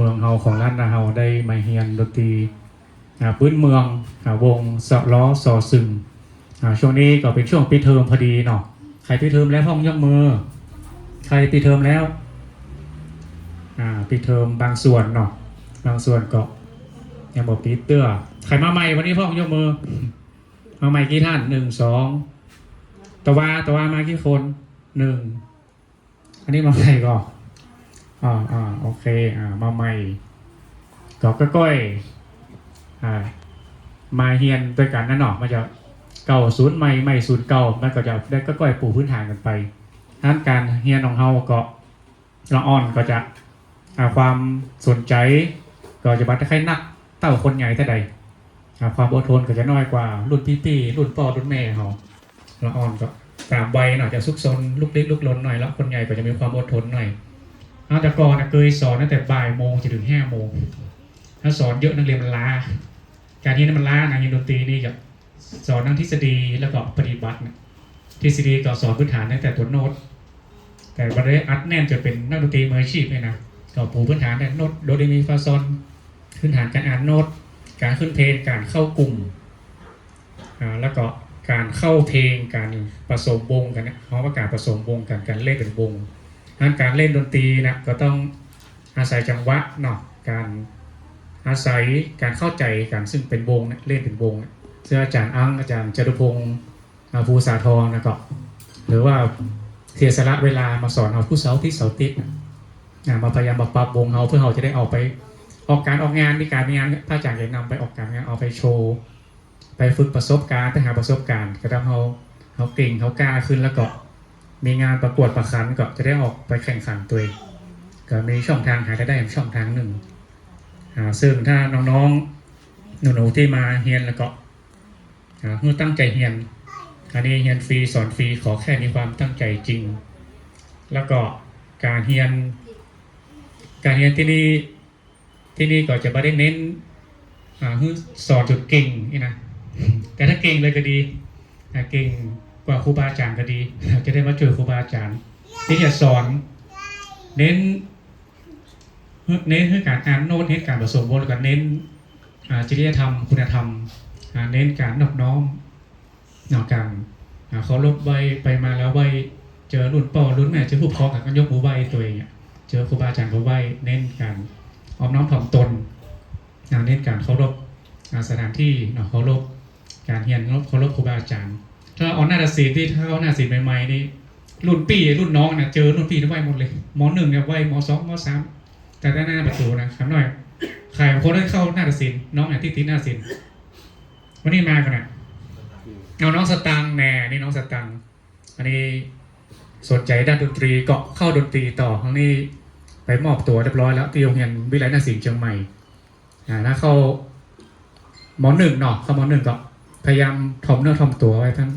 เมืองเฮาของล้านนาเฮาได้มาเฮียนดนตรีพื้นเมืองวงสะล้อสอซึงช่วงนี้ก็เป็นช่วงปิดเทอมพอดีเนาะใครปิดเทอมแล้วพ้องยกมือ ใครปิดเทอมแล้วปิดเทอมบางส่วนเนาะบางส่วนก็ยังบอกปิดเตื้อใครมาใหม่วันนี้พ้องยกมือ มาใหม่กี่ท่านหนึ่งสองตะวาตะวามากี่คนหนึ่งอันนี้มาใหม่ก็อ่ อ่าอ่าโอเค อ่า มาใหม่ก็ก้อยอ่า มาเฮียนด้วยกันนั่นเนาะมันจะเก่าศูนย์ใหม่ใหม่ศูนย์เก่ามันก็จะได้ก้อยปูพื้นฐานกันไปทั้นการเฮียนของเฮาก็ละอ่อนก็จะอ่าความสนใจ ก็จะบัดคล้ายๆนักเต้าคนใหญ่แต่าใดอ่าความอดทนก็จะน้อยกว่า รุ่นพี่ๆรุ่นพ่อรุ่นแม่เขาละอ่อนก็ตามวัยหน่อยจะซุกซนลุกเล็กลุกลนหน่อยแล้วคนใหญ่ก็จะมีความอดทนหน่อย เอาแต่ก่อนนะเคยสอนตั้งแต่บ่ายโมงจนถึงห้าโมงถ้าสอนเยอะนักเรียนมันล้า การที่มันล้านะยินดนตรีนี่กับสอนทั้งทฤษฎีแล้วก็ปฏิบัตินะทฤษฎีก็สอนพื้นฐานตั้งแต่ตัวโน้ต แต่บัดนี้อัดแน่นจนเป็นนักดนตรีมืออาชีพเลยนะก็ปูพื้นฐานแต่โน้ตโดเรมีฟาซอนพื้นฐานการอ่านโน้ต การขึ้นเพลงการเข้ากลุ่มอ่าแล้วก็การเข้าเพลงการผสมวงกันเนี่ยเพราะว่าการผสมวงกันการเล่นเป็นวง นั้นการเล่นดนตรีนะก็ต้องอาศัยจังหวะเนาะการอาศัยการเข้าใจกันซึ่งเป็นวงเล่นเป็นวงเนี่ยอาจารย์อังอาจารย์จตุพงศ์อภูสาทองนะก็หรือว่าเสียสละเวลามาสอนเอาผู้เสาที่เสาติดมาพยายามมาปรับวงเขาเพื่อเขาจะได้ออกไปออกการออกงานมีการมีงานพระอาจารย์จะนำไปออกการงานเอาไปโชว์ไปฝึกประสบการณ์ไปหาประสบการณ์ก็ทำเขาเขาเก่งเขากล้าขึ้นแล้วก็ มีงานประกวดประคันก็จะได้ออกไปแข่งขันตัวเองก็มีช่องทางหารายได้อีกช่องทางหนึ่งซึ่งถ้าน้องๆ หนูๆที่มาเฮียนแล้วก็เมื่อตั้งใจเฮียนอันนี้เฮียนฟรีสอนฟรีขอแค่มีความตั้งใจจริง แล้วก็การเฮียน การเฮียนที่นี่ที่นี่ก็จะไม่ได้เน้นอสอนจุดเก่งนี่นะแต่ถ้าเก่งเลยก็ดีเก่ง กว่าครูบาอาจารย์ก็ดีจะได้มาเจอครูบาอาจารย์ที่จะสอน เน้น เน้นเรื่องการอ่านโน้ตเน้นการผสมบทแล้วก็เน้นจริยธรรม คุณธรรม เน้นการนอบน้อมนาะการเขาลบไว้ไปมาแล้วไว้เจอรุ่นป่อรุ่นแม่เจอผู้พอกับกันยกมือไหว้ตัวเองเจอครูบาอาจารย์เขาไหว้เน้นการออมน้อมถ่อมตนเน้นการเคารพสถานที่เนาะเคารพการเรียนเคารพครูบาอาจารย์ ถ้าเอาหน้าตัดสินที่ถ้าเอาหน้าศิลป์ใหม่ๆนี่รุ่นพี่รุ่นน้องเนี่ยเจอรุ่นพี่ได้ไหวหมดเลยมหนึ่งเนี่ยไหวมสองมสามแต่ด้านหน้าประตูนะครับหน่อยใครบางคนได้เข้าหน้าตัดสินน้องเนี่ยที่ติดหน้าศิลป์วันนี้มากันนะเอาน้องสตังแน่นี่น้องสตังอันนี้สนใจด้านดนตรีก็เข้าดนตรีต่อครั้งนี้ไปมอบตัวเรียบร้อยแล้วที่โรงเรียนวิไลนาสิงห์เชียงใหม่อ่าถ้าเข้ามหนึ่งเนาะเข้ามหนึ่งก็พยายามถ่อมเนื้อถ่อมตัวไว้ทั้ง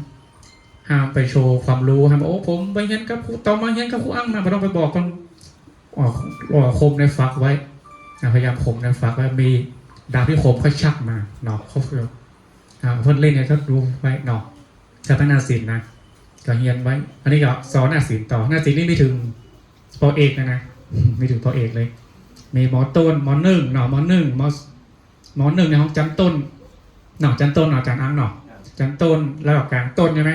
ห้ามไปโชว์ความรู้ห้ามบอกโอ้ผมไปเรียนกับครูตอมาเรียนกับครูอั้งนะไม่ต้องไปบอกกันออกออกคมในฟักไว้พยายามคมในฟักไว้มีดาบที่คมค่อยชักมาเนาะเขาเพื่อเพื่อนเล่นเนี่ยก็ดูไว้เนาะจะเป็นนาศิลนะก็เฮียนไว้ อันนี้ก็สอนนาศิลต่อนาศิลนี่ไม่ถึงปอเอกนะนะไม่ถึงพอเอกเลย มีหมอต้นหมอหนึ่งหนอหมอหนึ่งหมอหมอหนึ่งในห้องจันต้นหนอจันต้นหนอจันอังหนอจันต้นแล้วก็กลางต้นใช่ไหม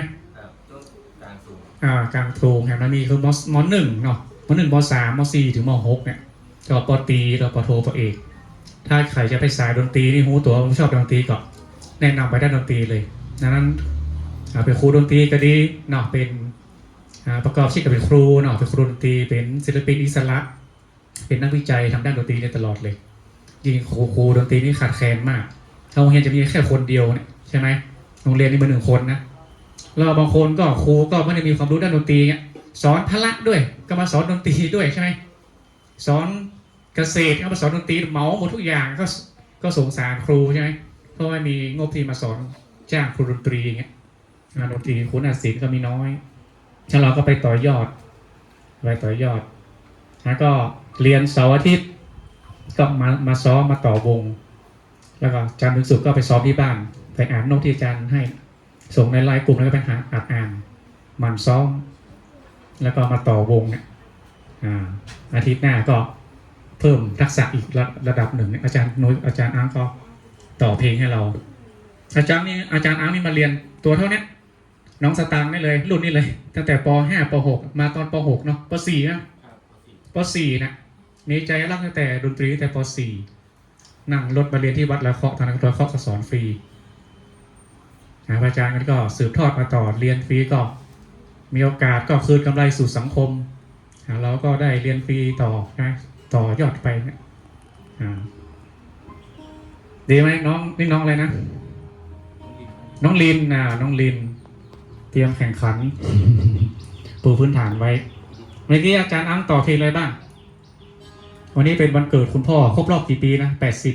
กลางโพรงแถวนั้นมีคือมอสมอหนึ่งเนาะมอหนึ่งมอสามมอสี่ถึงมอหกเนี่ยก็ปอตรีแล้วปอโทปอเอกถ้าใครจะไปสายดนตรีนี่หูตัวผมชอบดนตรีก็แนะนำไปด้านดนตรีเลยดังนั้นเป็นครูดนตรีก็ดีเนาะเป็นประกอบชีพกับเป็นครูเนาะเป็นครูดนตรีเป็นศิลปินอิสระ เป็นนักวิจัยทางด้านดนตรีได้ตลอดเลยยิ่งครูครูดนตรีนี่ขาดแคลนมากโรงเรียนจะมีแค่คนเดียวเนี่ยใช่ไหมโรงเรียนนี่มาหนึ่งคนนะ แล้วบางคนก็ครูก็ไม่ได้มีความรู้ด้านดนตรีเนี่ยสอนพละด้วย ก็มาสอนดนตรีด้วยใช่ไหมสอนเกษตรก็มาสอนดนตรีเหมาหมดทุกอย่างก็ก็สงสารครูใช่ไหมเพราะว่ามีงบที่มาสอนจ้างครูดนตรีอย่างเงี้ยงานดนตรีคุณอาศิลป์ก็มีน้อยถ้าเราก็ไปต่อยอดไปต่อยอดแล้วก็เรียนเสาร์อาทิตย์ก็มามาซ้อมมาต่อวง แล้วก็จันทร์ถึงศุกร์ก็ไปซ้อมที่บ้านไปอ่านโน้ตที่อาจารย์ให้ ส่งในไลน์กลุ่มแล้วก็ไปหาอ่านอ่านหมันซ้อม แล้วก็มาต่อวงเนี่ยอ่าอาทิตย์หน้าก็เพิ่มทักษะอีกระระดับหนึ่งเนี่ยอาจารย์นุ้ยอาจารย์อ้างก็ต่อเพลงให้เรา อาจารย์นี่อาจารย์อ้างนี่มาเรียนตัวเท่าเนี้ยน้องสตางค์นี่เลย รุ่นนี้เลย ตั้งแต่ป .5 ป .6 มาตอนป .6 เนาะป .4 นะป .4 นะมีใจรักตั้งแต่ดนตรีตั้งแต่ป .4 นั่งรถมาเรียนที่วัดละเคาะตอนนั้นละเคาะก็สอนฟรี นะอาจารย์ก็สืบทอดมาต่อเรียนฟรีก็มีโอกาสก็คืนกำไรสู่สังคมเราก็ได้เรียนฟรีต่อนะต่อยอดไปเนี่ยดีไหมน้องนี่น้องอะไรนะ น้องลินนะน้องลิน เตรียมแข่งขัน ปูพื้นฐานไว้ เมื่อกี้อาจารย์อ้างต่อเพลงอะไรบ้าง วันนี้เป็นวันเกิดคุณพ่อ ครบรอบกี่ปีนะแปดสิบ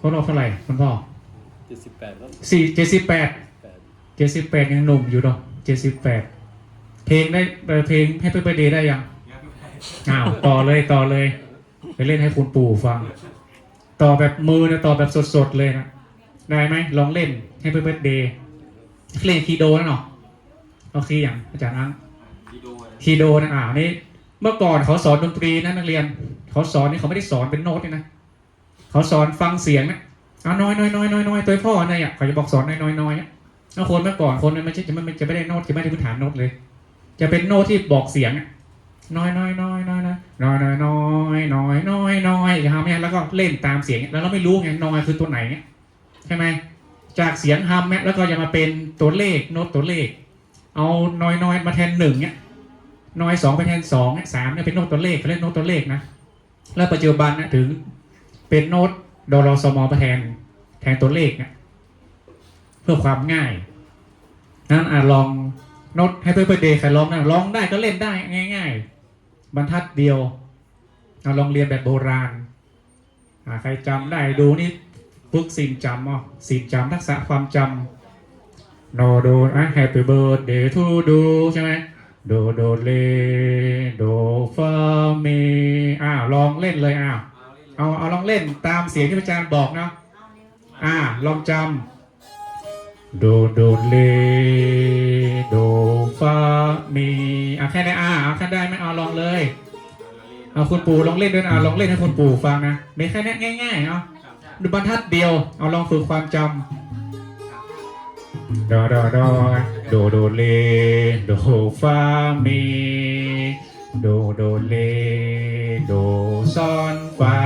ครบรอบเท่าไหร่คุณพ่อ เจ็ดสิบแปดแล้วสี่เจ็ดสิบแปดแปดเจ็ดสิบแปดยังหนุ่มอยู่เนาะเจ็ดสิบแปดเพลงได้เอ่อเพลงให้เพื่อนเดย์ได้ยังอ้าวต่อเลยต่อเลย ไปเล่นให้คุณปู่ฟัง ต่อแบบมือนะต่อแบบสดๆเลยนะได้ไหมลองเล่นให้เพื่อนเดย์เล่นคีโดนะเนาะเอาคีย์อย่างอาจารย์อังวิดีโอเลยคีโดนะอ่านี่เมื่อก่อนเขาสอนดนตรีนะนักเรียน เขาสอนนี่เขาไม่ได้สอนเป็นโน้ตนี่นะเขาสอนฟังเสียงนะ เอาน้อยน้อยน้อยน้อยน้อยตัวพ่อเนี่ยเขาจะบอกสอนน้อยน้อยน้อยเอาคนเมื่อก่อนคนมันไม่ใช่จะไม่จะไม่ได้โน้ตจะไม่ได้พื้นฐานโน้ตเลย จะเป็นโน้ตที่บอกเสียงน้อยน้อยน้อยน้อยน้อยน้อยน้อยน้อยน้อยน้อยฮัมเนี่ยแล้วก็เล่นตามเสียงแล้วเราไม่รู้ไงน้อยคือตัวไหนเนี่ยใช่ไหมจากเสียงฮัมเนี่ยแล้วก็จะมาเป็นตัวเลขโน้ตตัวเลข เอาน้อยน้อยมาแทนหนึ่งเนี่ยน้อยสองไปแทนสองเนี่ยสามเนี่ยเป็นโน้ตตัวเลขเขาเรียกโน้ตตัวเลขนะแล้วปัจจุบันนะถึงเป็นโน้ต ดอลสมอมาแทนแทนตัวเลขเนี่ยเพื่อความง่ายนั้นอะลองโน้ตให้เพื่อนเดย์ใครลองนะลองได้ก็เล่นได้ง่าย ๆ บรรทัดเดียวเอาลองเรียนแบบโบราณอะใครจำได้ดูนี่ฝึกสินจำอะสินจำทักษะความจำโนโดอะ Happy Birthday to do ใช่ไหมโดโดเลโดฟามีอ้าวลองเล่นเลยอ้าว เอาเอาลองเล่นตามเสียงที่อาจารย์บอกนะอ่าลองจำโดโดเลโดฟามีอะแค่นี้อ่าเอาแค่ได้ไหมเอาลองเลยเอาคุณปู่ลองเล่นด้วยนะอะลองเล่นให้คุณปู่ฟังนะมีแค่นี้ง่ายๆเนาะดูบรรทัดเดียว เอาลองฝึกความจำดอดอดอโดโดเลโดฟามี โดโดเลโดซอนฟา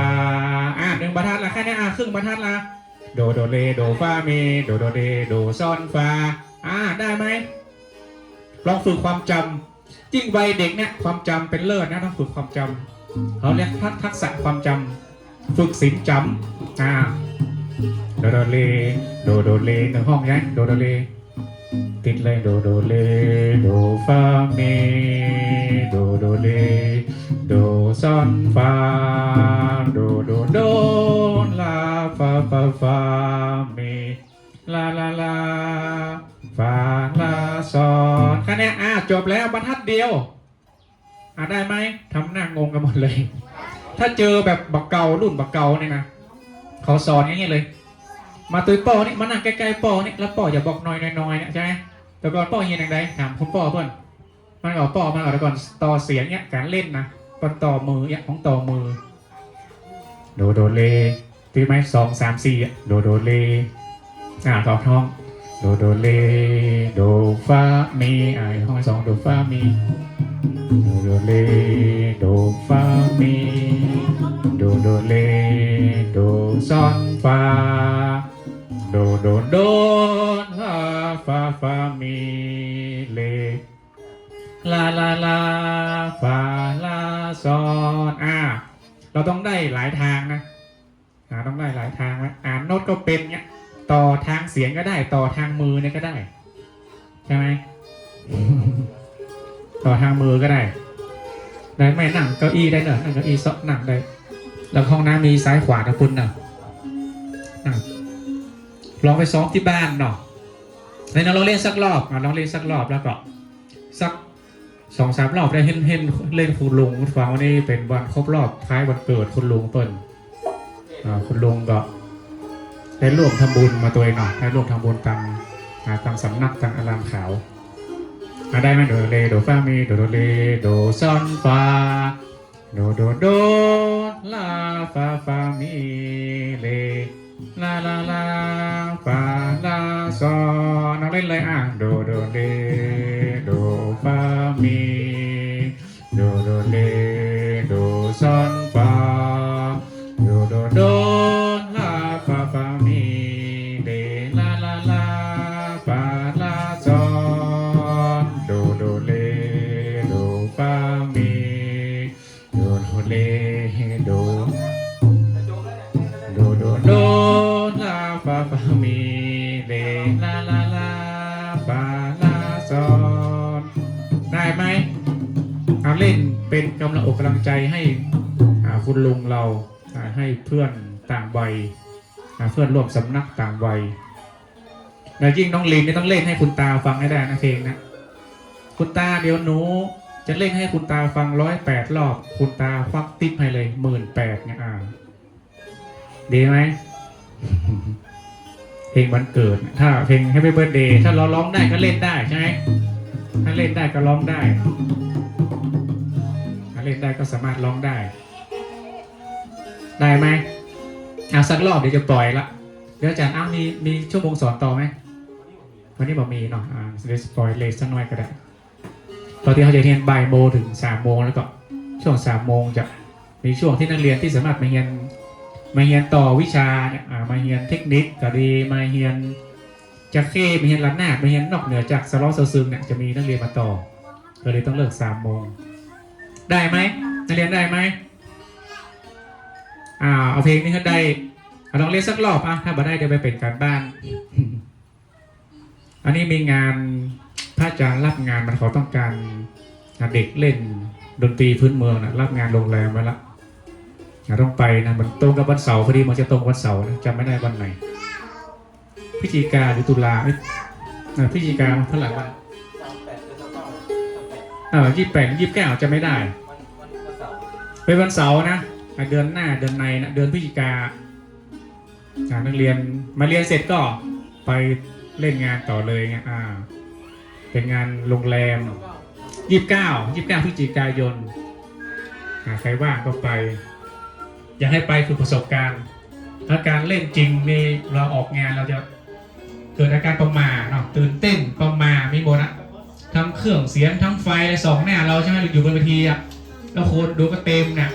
อะหนึ่งบรรทัดละแค่นี้อะครึ่งบรรทัดละโดโดเลโดฟาเมโดโดเลโดซอนฟาอะได้ไหมลองฝึกความจำยิ่งวัยเด็กเนี่ยความจำเป็นเลิศนะต้องฝึกความจำเขาเรียกทักษะความจำฝึกสินจำอ่าโดโดเลโดโดเลหนึ่งห้องยังโดโดเล ติดเลยโดโดเลโดฟาเมโดโดเลโดซอนฟาโดโดโดลาฟาฟาฟาเมลาลาลาฟาลาซอนแค่นี้อะจบแล้วบรรทัดเดียวอะได้ไหมทำหน้างงกันหมดเลย ถ้าเจอแบบบักเการุ่นบักเกาเนี่ยนะเขาสอนอย่างนี้เลย มาตุยปอนี่มานั่งใกล้ๆปอนี่แล้วปออย่าบอกน้อยน้อยๆเนี่ยใช่ไหมแต่ก่อนปอเฮียนอย่างไรถามคุณปอเพื่อนมันก็ปอมันก็แต่ก่อนต่อเสียงเนี่ยการเล่นนะตอนต่อมือเนี่ยของต่อมือ โดโดเลตีไหมสองสามสี่โดโดเลอ่าต่อท้องโดโดเลโดฟามีอ่าห้องสองโดฟามีโดโดเลโดฟามีโดโดเลโดซอนฟา ลาลาลาฟาลาซอนอ่าเราต้องได้หลายทางนะอ่าต้องได้หลายทางนะอ่านโน้ตก็เป็นเนี้ยต่อทางเสียงก็ได้ต่อทางมือเนี่ยก็ได้ ใช่ไหมต่อทางมือก็ได้ ได้ไหมนั่งเก้าอี้ได้เนอะนั่งเก้าอี้ซะนั่งได้แล้วห้องน้ำมีซ้ายขวานะคุณเนอะลองไปซ้อมที่บ้านเนาะในนั้นเราเล่นสักรอบอะลองเล่นสักรอบแล้วก็สัก สองสามรอบได้เห็นเห็นเล่นคุณลุงฟังว่านี่เป็นวันครบรอบคล้ายวันเกิดคุณลุงเปิ้ลคุณลุงก็ได้ร่วมทำบุญมาตัวเองเนาะได้ร่วมทำบุญตังอ่าตังสำนักตังอารามขาวอ่าได้ไหมโดเลโดฟามีโดโดเลโดซอนฟาโดโดโดลาฟาฟามีเลลาลาลาฟาลาซอนเอาเล่นเลยอะโดโดเล โได้ไหมเอาเล่นเป็นกำลังอกกำลังใจให้คุณลุงเราให้เพื่อนต่างวัยเพื่อนร่วมสำนักต่างวัยแล้วยิ่งน้องลินนี่ต้องเล่นให้คุณตาฟังให้ได้นะเพลงนะคุณตาเดี๋ยวหนูจะเล่นให้คุณตาฟังร้อยแปดรอบ คุณตาควักติ๊บให้เลยหมื่นแปดเนี่ยอ่าดีไหมเพลงวันเกิด ถ้าเพลง Happy Birthday ถ้าเราร้องได้ก็เล่นได้ใช่ไหม ถ้าเล่นได้ก็ร้องได้ ถ้าเล่นได้ก็สามารถร้องได้ ได้ไหมอะสักรอบเดี๋ยวจะปล่อยละเดี๋ยวอาจารย์อ้าวมีมีชั่วโมงสอนต่อไหมวันนี้บอกมีเนาะอ่าเดี๋ยวปล่อยเลยสักหน่อยก็ได้ปกติเขาจะเรียนบ่ายโมงถึงสามโมงแล้วก็ช่วงสามโมงจะมีช่วงที่นักเรียนที่สามารถมาเรียนมาเรียนต่อวิชาเนี่ยมาเรียนเทคนิคก็ดีมาเรียน จักเข้มาเรียนลันนาดมาเรียนนอกเหนือจากสล้อเซอร์ซึงเนี่ยจะมีนักเรียนมาต่อก็เลยต้องเลิกสามโมงได้ไหมนักเรียนได้ไหมอ่าเอาเพลงนี้ก็ได้ลองเล่นสักรอบอะถ้าบ่ได้เดี๋ยวไปเป็นการบ้าน อันนี้มีงานพระอาจารย์รับงานมันเขาต้องการเด็กเล่นดนตรีพื้นเมืองนะรับงานโรงแรมไว้ละอะต้องไปนะมันตรงกับวันเสาร์พอดีมันจะตรงวันเสาร์นะจำไม่ได้วันไหน พิจิกาหรือตุลาพิจิกาเท่าไหร่วันสามแปดเอนเก้าสามแปดเอยี่แปดยี่สิบเก้าจะไม่ได้เป็นวันเสาร์นะเดือนหน้าเดือนในนะเดือนพฤศจิกานักเรียนมาเรียนเสร็จก็ไปเล่นงานต่อเลยไงอ่า เป็นงานโรงแรมยี่สิบเก้ายี่สิบเก้าพฤศจิกายนใครว่างก็ไป อยากให้ไปคือประสบการณ์ถ้าการเล่นจริงนี่เราออกงานเราจะ เกิดอาการประหมาเนาะตื่นเต้นประหมามีหมดอะทั้งเครื่องเสียงทั้งไฟอะไรสองหน้าเราใช่ไหมอยู่บนเวทีอะแล้วโคนดูก็เต็มเนี่ย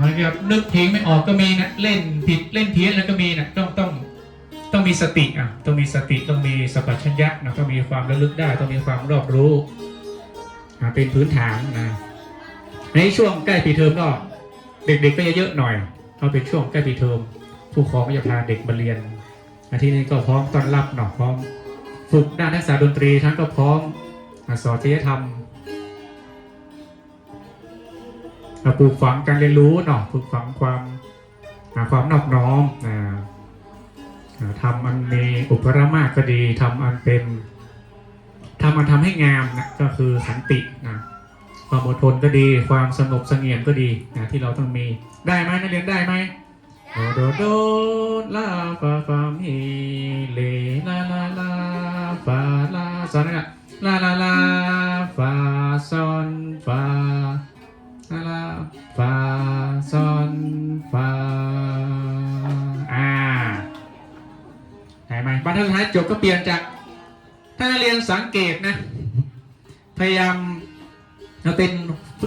มันก็นึกเพลงไม่ออกก็มีนะเล่นผิดเล่นเพี้ยนแล้วก็มีนะต้องต้องต้องมีสติอะต้องมีสติต้องมีสัพพัญญะนะต้องมีความระลึกได้ต้องมีความรอบรู้อ่าเป็นพื้นฐานนะในช่วงใกล้ปีเทอมก็เด็กๆก็จะเยอะหน่อยเพราะเป็นช่วงใกล้ปีเทอมผู้ปกครองก็จะพาเด็กมาเรียน อาที่นี้ก็พร้อมต้อนรับเนาะพร้อมฝึกด้านนักศึกษาดนตรีทั้งก็พร้อมอสอนจริยธรรมอ่าปลูกฝังการเรียนรู้เนาะปลูกฝังความความนอบน้อมทำอันมีอุปรมาก็ดีทำอันเป็นทำอันทำให้งามนะก็คือขันตินะความอดทนก็ดี ความสงบสงี่ยมก็ดีนะที่เราต้องมีได้ไหมนักเรียนได้ไหม โดโดโดลาฟาฟามีเลลาลาลาฟาลาซอนนะลาลาลาฟาซอนฟาลาลาฟาซอนฟาอ่าใช่ไหมบรรทัดสุดท้ายจบก็เปลี่ยนจากถ้าเรียนสังเกตนะ พยายามเราเป็น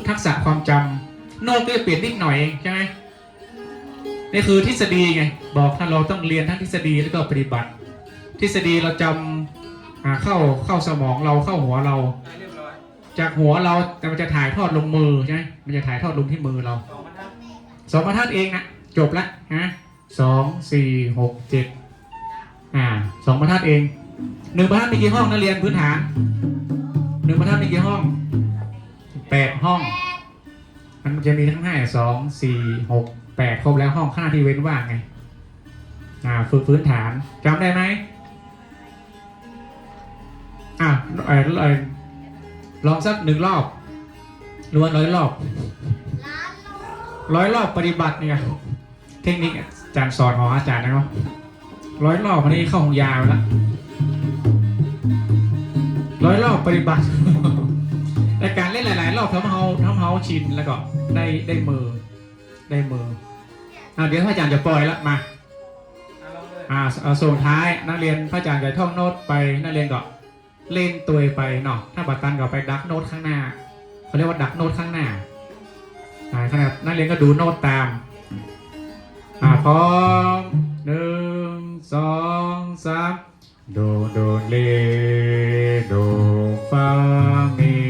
ทักษะความจำโน้ตก็จะเปลี่ยนนิดหน่อยเองใช่ไหม นี่คือทฤษฎีไงบอกถ้าเราต้องเรียนทั้งทฤษฎีแล้วก็ปฏิบัติ ทฤษฎีเราจำอ่าเข้าเข้าสมองเราเข้าหัวเรา จากหัวเราแต่มันจะถ่ายทอดลงมือใช่ไหมมันจะถ่ายทอดลงที่มือเราสองบรรทัดสองบรรทัดเองนะจบละฮะสองสี่หกเจ็ดอ่าสองบรรทัดเองหนึ่งบรรทัดมีกี่ห้องนักเรียนพื้นฐานหนึ่งบรรทัดมีกี่ห้องแปดห้อง มันจะมีทั้งห้าสองสี่หก แปดครบแล้วห้องข้าที่เว้นว่างไงอ่าฝึกพื้นฐานจำได้ไหมอ่าเออเออลองสักหนึ่งรอบรวนร้อยรอบร้อยรอบปฏิบัติเนี่ยเทคนิคอาจารย์สอนของอาจารย์นะครับร้อยรอบวันนี้เข้าของยาวแล้วร้อยรอบปฏิบัติแต่กการเล่นหลาย ๆ รอบทำให้เขาทำให้เขาชินแล้วก็ได้ได้มือ ได้มืออ่าเดี๋ยวพระอาจารย์จะปล่อยละมาอะลองเลยอ่าเอาส่งท้ายนักเรียนพระอาจารย์จะท่องโน้ตไปนักเรียนก็เล่นตัวไปเนาะถ้าบัตรตันก็ไปดักโน้ตข้างหน้าเขาเรียกว่าดักโน้ตข้างหน้าอ่าขณะนักเรียนก็ดูโน้ตตามอ่าพร้อมหนึ่งสองสามโดโดเลโดฟามี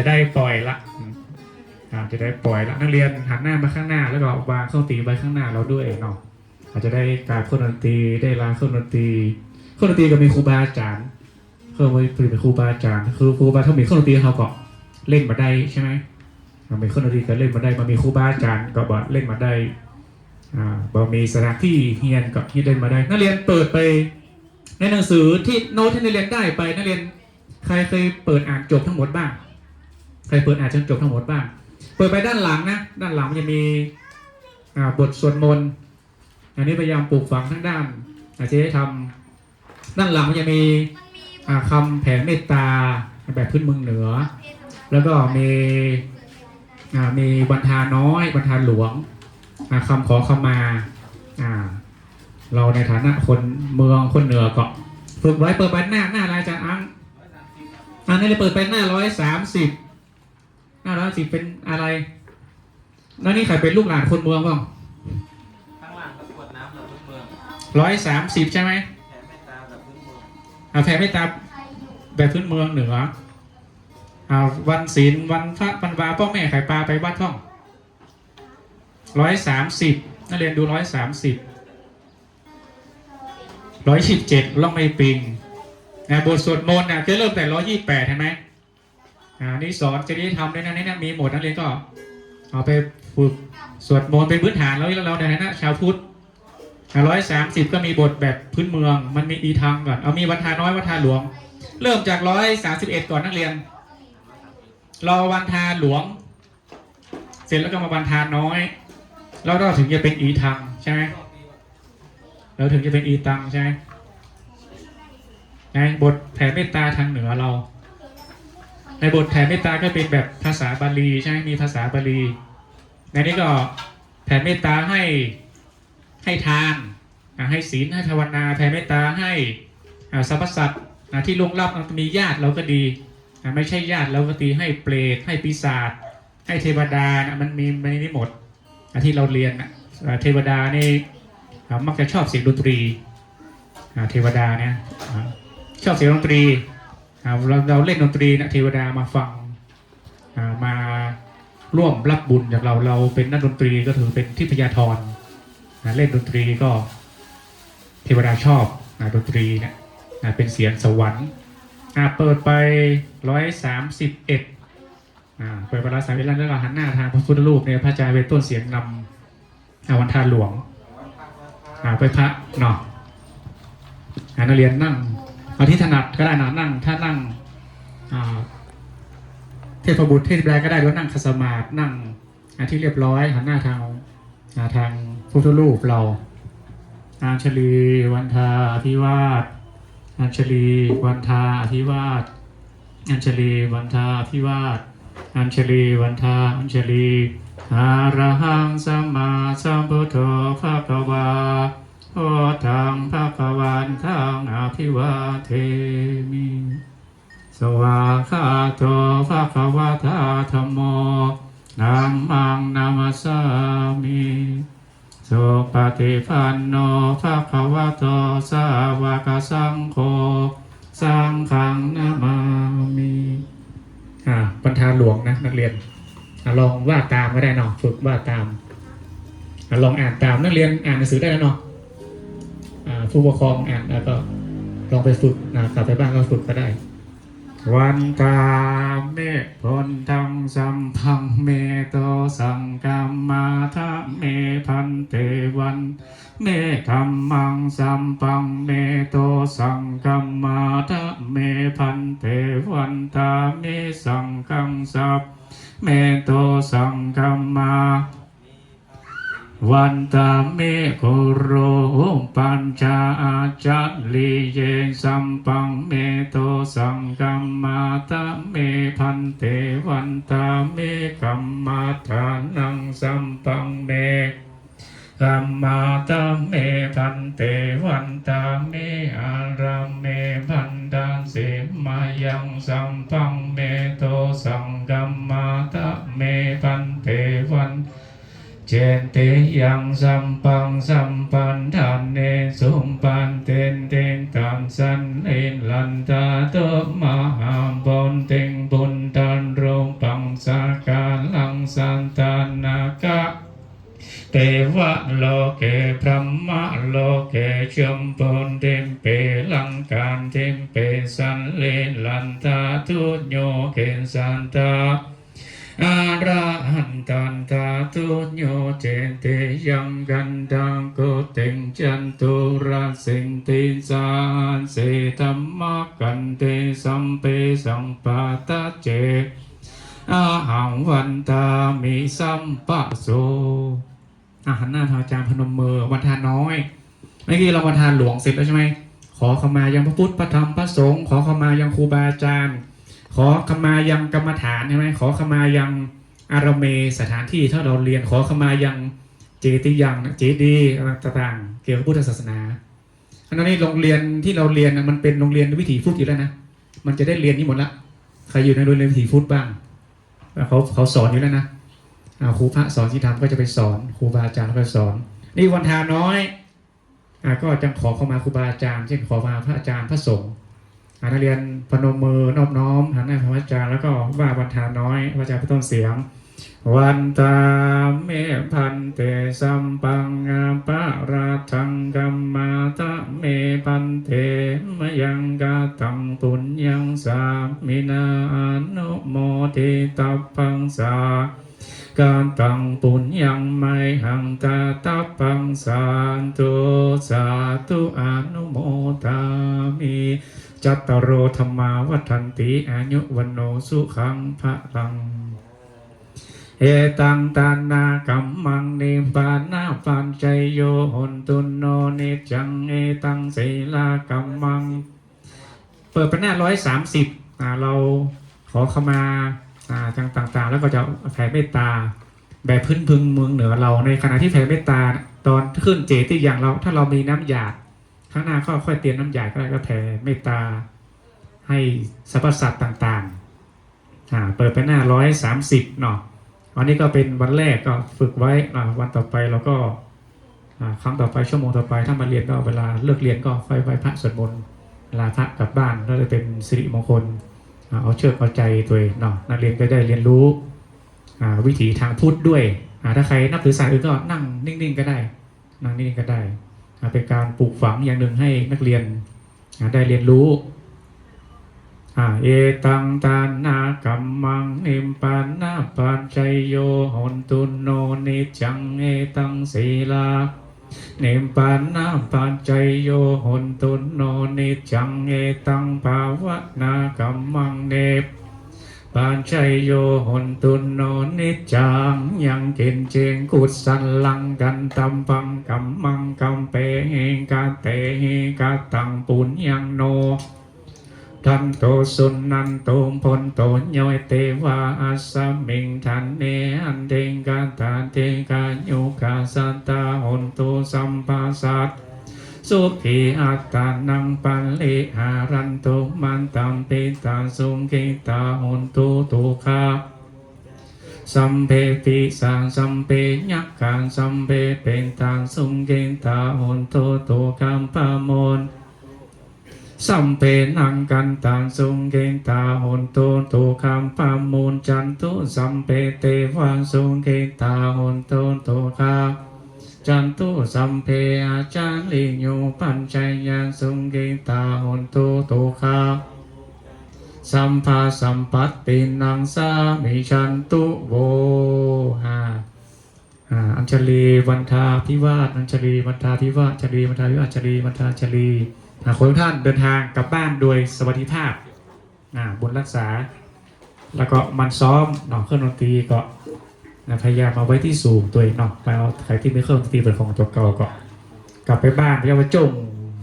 จะได้ปล่อยละจะได้ปล่อยละนักเรียนหันหน้ามาข้างหน้า แล้วก็วางเครื่องดนตรีไว้ข้างหน้าเราด้วยเนาะอาจจะได้การเครื่องดนตรีได้ล้างเครื่องดนตรีเครื่องดนตรีก็มีครูบาอาจารย์เครื่องดนตรีเป็นครูบาอาจารย์คือครูบาถ้ามีเครื่องดนตรีเขาก็เล่นมาได้ใช่ไหมมันมีเครื่องดนตรีก็เล่นมาได้มันมีครูบาอาจารย์ก็บอกเล่นมาได้อ่าบอมีสถานที่เฮียนก็ที่เล่นมาได้ นักเรียนเปิดไป ในหนังสือที่โน้ตที่นักเรียนได้ไปนักเรียนใครเคยเปิดอ่านจบทั้งหมดบ้าง ใครเปิดอ่านจนจบทั้งหมดบ้าง เปิดไปด้านหลังนะ ด้านหลังมันจะมีบทสวดมนต์ อันนี้พยายามปลูกฝังทั้งด้านอาจจะได้ทำด้านหลังมันจะมีอ่าคำแผ่เมตตาแบบพื้นเมืองเหนือ แล้วก็มีมีบรรทาน้อยบรรทาหลวงอ่าคำขอขมาเราในฐานะคนเมืองคนเหนือก็ฝึกไว้เปิดไปหน้าหน้าอะไรจะอังอันนี้เลยเปิดไปหน้าร้อยสามสิบ น้าร้อยสิบเป็นอะไร แล้วนี่ใครเป็นลูกหลานคนเมืองบ้างข้างล่างก็กวดน้ำแบบพื้นเมืองร้อยสามสิบใช่ไหมแผ่เมตตาแบบพื้นเมืองเอาแผ่เมตตาแบบพื้นเมืองเหนือเอาวันศีลวันพระวันวาพ่อแม่ไข่ปลาไปวัดท่องร้อยสามสิบนักเรียนดูร้อยสามสิบร้อยสิบเจ็ดล่องไม่ปิงนะบทสวดมนต์นะจะเริ่มแต่ร้อยยี่แปดเห็นไหม อ่านี่สอนจริยธรรมด้วยนะนี่นะมีหมดนักเรียนก็เอาไปฝึกสวดมนต์เป็นพื้นฐานแล้วเราในฐานะชาวพุทธร้อยสามสิบก็มีบทแบบพื้นเมือง มันมีอีทางก่อนเอามีวันทาน้อยวันทาหลวง เริ่มจากร้อยสามสิบเอ็ดก่อนนักเรียน รอวันทาหลวง เสร็จแล้วก็มาวันทาน้อย แล้วเราถึงจะเป็นอีทางใช่ไหมเราถึงจะเป็นอีตังใช่ไหมบทแผ่เมตตาทางเหนือเรา ในบทแผ่เมตตาก็เป็นแบบภาษาบาลีใช่ไหมมีภาษาบาลีในนี้ก็แผ่เมตตาให้ให้ทานให้ศีลให้ภาวนาแผ่เมตตาให้สรรพสัตว์ที่ลวงลับมีญาติเราก็ดี ไม่ใช่ญาติเราก็ดีให้เปรตให้ปีศาจให้เทวดานะมันมีในนี้หมดที่เราเรียนนะเทวดานี่มักจะชอบเสียงดนตรีเทวดาเนี่ยชอบเสียงดนตรี เราเราเล่นดนตรีนะเทวดามาฟังมาร่วมรับบุญจากเราเราเป็นนักดนตรีก็ถือเป็นทิพยาธรนะเล่นดนตรีก็เทวดาชอบดนตรีเนี่ยอ่าเป็นเสียงสวรรค์เปิดไปร้อยสามสิบเอ็ดเปิดไปร้อยสามสิบเอ็ดแล้วก็หันหน้าทางพระพุทธรูปเนี่ยพระอาจารย์เป็นต้นเสียงนำอวันทานหลวงไปพระเนาะอ่านักเรียนนั่ง เอาที่ถนัดก็ได้นะนั่ง ถ้านั่งเทพบุตรเทพแรก็ได้หรือว่านั่งคสมาธินั่งที่เรียบร้อยหันหน้าทางาทางพุทธรูปเราอัญชลีวันทาอภิวาทอัญชลีวันทาอภิวาทอัญชลีวันทาอภิวาทอัญชลีวันทาอัญชลีอารหังสัมมาสัมพุทโธภะคะวา โอทังภะควันทังอภิวาเทมิ สวาคาโตภะควะทาธัมโมนัมมังนามัสามิสุปฏิปันโนภะควะโตสาวกสังโฆสังฆังนามามิอ่าบรรทานหลวงนะนักเรียนอลองว่าตามก็ได้เนาะฝึกว่าตามอลองอ่านตามนักเรียนอ่านหนังสือได้แล้วเนาะอ่า ผู้ปกครองอ่านแล้วก็ลองไปฝึกนะกลับไปบ้านก็ฝึกก็ได้ วันตาเมพนทังสัมพังเมโตสังกัมมาทะเมพันเตวัน เมธรรมังสัมปังเมโตสังกัมมาทะเมพันเตวันตาเมสังกังสัพเมโตสังกัมมา วันตาเมโคโรปัญจาอาจัตลีเยสัมปังเมโตสังกัมมาตะเมพันเตวันตาเมกัมมาทานังสัมปังเมกัมมาตะเมพันเตวันตาเมอารามเมพันดานเสมายังสัมปังเมโตสังกัมมาตะเมพันเตวัน เจนเตยังสัมปังสัมปันทานเนสุมปันเตนเตงตังสันเอนลันตาโตมหาบนเตงบุญตันโรงปังสากาลังสันตานากะเทวะโลเกพระมะโลเกชมปนเทมเปลังการเทมเปสันเลลันตาทุโยเกนสันตา อาระหันตันตาตุโยเจเตยังกันดังโกต็งจันตุระสิงติสานเสธรรมกันเตสัมเปสัมปะตะเจอาหังวันตามิสัมปะโสอาหันหน้าทางอาจารย์พนมมือวันทานน้อยเมื่อกี้เราวันทานหลวงเสร็จแล้วใช่ไหมขอขมายังพระพุทธพระธรรมพระสงฆ์ขอขมายังครูบาอาจารย์ ขอขมายังกรรมฐานใช่ไหมขอขมายังอารเมสถานที่ถ้าเราเรียนขอขมายังเจติยังเจดีต่างๆเกี่ยวกับพุทธศาสนาอันนั้นโรงเรียนที่เราเรียนมันเป็นโรงเรียนวิถีพุทธอยู่แล้วนะมันจะได้เรียนนี้หมดละใครอยู่ในโรงเรียนวิถีพุทธบ้างเขาเขาสอนอยู่แล้วนะครูพระสอนที่ทำก็จะไปสอนครูบาอาจารย์ก็สอน นี่วันทาน้อยอก็จะขอเข้ามาครูบาอาจารย์เช่นขอมาพระอาจารย์พระสงฆ์ นักเรียนพนมมือนอบน้อมหันหน้าพระอาจารย์แล้วก็ว่าบรรทาน้อยพระอาจารย์เป็นต้นเสียง วันตาเมพันเตสัมปังอาปะราทังกัมมาตะเมพันเตมยังกาตังปุญญังสามินาอนุโมทิตัพพังสาการตังปุญญังไม่หังตาตัพพังสานตุสาธุอนุโมทามิ จัตตารธรรมาวัฏันติอายุวันโนสุขังพระลัง เอตังตานากัมมังนิปานาปัญจโยหนตุนโนเนจังเอตังศีลากัมมัง เปิดเป็นหน้าร้อยสามสิบเราขอขมาอ่าต่างๆ แล้วก็จะแผ่เมตตา แบบพื้นพึงเมืองเหนือเราในขณะที่แผ่เมตตาตอนขึ้นเจติอย่างเราถ้าเรามีน้ำหยาด ข้างหน้าก็ค่อยเตรียมน้ำหยาดก็ได้ก็แผ่เมตตาให้สรรพสัตว์ต่างๆอ่าเปิดไปหน้าร้อยสามสิบเนาะวันนี้ก็เป็นวันแรกก็ฝึกไว้วันต่อไปเราก็ครั้งต่อไปชั่วโมงต่อไปถ้ามาเรียนก็เวลาเลิกเรียนก็ค่อยไหว้พระสวดมนต์ลาพระกลับบ้านก็จะเป็นสิริมงคลเอาเชือกเอาใจตัวเองเนาะนักเรียนก็ได้เรียนรู้วิถีทางพุทธด้วยถ้าใครนับถือศาสนาอื่นก็นั่งนิ่งๆก็ได้ นั่งนิ่งๆก็ได้ เป็นการปลูกฝังอย่างหนึ่งให้นักเรียนได้เรียนรู้อ่าเอตังตานากัมมังนิมปานนาปัจจยโยหนตุโนนิจังเอตังศีลาเนมปานนาปัจจยโยหนตุโนนิจังเอตังภาวนากัมมังเนป ปัจจยโยหนตุโนนิจังยังกินเจงกุศลังกันตัมปังกัมมังกัมเปเฮกาเตเฮกาตังปุญญังโนทันโตสุนันโตมพลโตโยยเตวาอัสมิงทันเนอันเดงกาตาเตกายุกาสัตตาหนตุสัมปัสสัต สุขีอัตตานังปัลลิหารันตุมันตัมปิตาสุงกิตาหนตุตุคาสัมเพปิสังสัมเพยักขังสัมเพเป็นตังสุงกิตาหนตุตุคัมปะมนสัมเพนังกันตังสุงเกงตาหนตุตุคัมปามูลจันตุสัมเพเตวังสุงเกงตาหนตุตุคา จันตุสัมเพอาจารลิโยปัญชัยยังสุงเกงตาหนตุตุคาสัมภาสัมปัตตินังสามิชันตุโวหาอัญชลีวันทาพิวาสอัญชลีวันทาพิวาสชลีวันทาพิวาสชลีวันทาชลีอ่าขอทุกท่านเดินทางกลับบ้านโดยสวัสดิภาพอ่าบนรักษา แล้วก็มันซ้อมเนาะเครื่องดนตรีก็ นะพยายามเอาไว้ที่สูงตัวเองเนาะไปเอาใครที่ไม่เครื่องดนตรีเป็นของตัวเก่าก็กลับไปบ้านพยายามว่าจง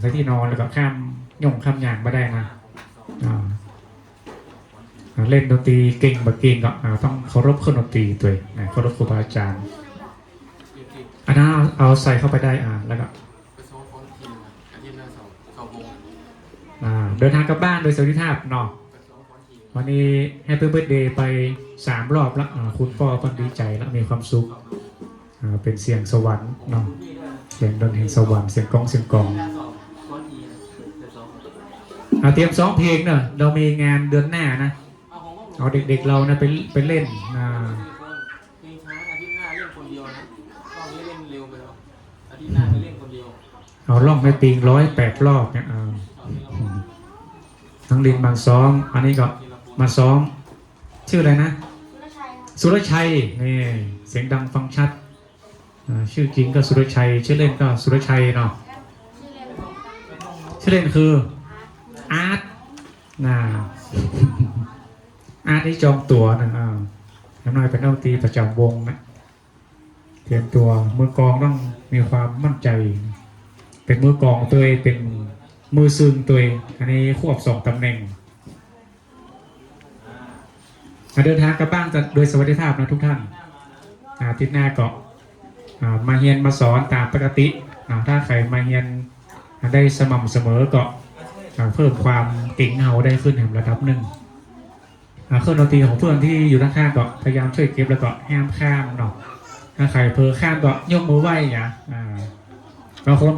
ใส่ที่นอนแล้วก็ข้ามย่องข้ามยางมาได้นะเล่นดนตรีเก่งบักเก่งก็ต้องเคารพเครื่องดนตรีตัวเองเคารพครูบาอาจารย์อันนั้นเอาเอาใส่เข้าไปได้อ่าแล้วก็เดินทางกลับบ้านโดยสวัสดิภาพเนาะ วันนี้แฮปปี้เบิร์ดเดย์ไปสามรอบแล้วอ่าคุณพ่อก็ดีใจแล้วมีความสุขอ่าเป็นเสียงสวรรค์เนาะเสียงดนแห่งสวรรค์เสียงกลองเสียงกลองหน้าสองฟ้อนทีมเดี๋ยวซ้อมอ่าเตรียมซ้อมเพลงเนอะเรามีงานเดือนหน้านะเอาของผมเอาเด็กๆเรานะไปไปเล่นอ่าเพลงช้าอาทิตย์หน้าเล่นคนเดียวนะตอนนี้เล่นเร็วไปแล้วอาทิตย์หน้าไปเล่นคนเดียวเอาล่องไม่ปิงร้อยแปดรอบเนี่ยอ่าเอาทีละคนทั้งลินมาซ้อมอันนี้ก็ทีละคน มาซ้อม ชื่ออะไรนะ สุรชัยครับสุรชัยนี่เสียงดังฟังชัดอ่าชื่อจริงก็สุรชัย ชื่อเล่นก็สุรชัยเนาะชื่อเล่นของชื่อเล่นคืออาร์ตน่าอาร์ตนี่จองตั๋วนะอ่าน้ำน้อยเป็นนักดนตรีประจำวงนะเตรียมตัวมือกลองต้องมีความมั่นใจ เป็นมือกลองตัวเองเป็นมือซึงตัวเองอันนี้ควบสองตำแหน่งอ่า เดินทางกลับบ้านจะโดยสวัสดิภาพนะทุกท่านอาทิตย์หน้าก็มาเฮียนมาสอนตามปกติถ้าใครมาเฮียนได้สม่ำเสมอก็เพิ่มความเก่งเอาได้ขึ้นแห่งระดับหนึ่งเครื่องดนตรีของเพื่อนที่อยู่ข้างก็พยายามช่วยเก็บแล้วก็ห้ามข้ามเนาะถ้าใครเพอข้ามก็ยกมือไหว้อย่าอ่าบางคนก็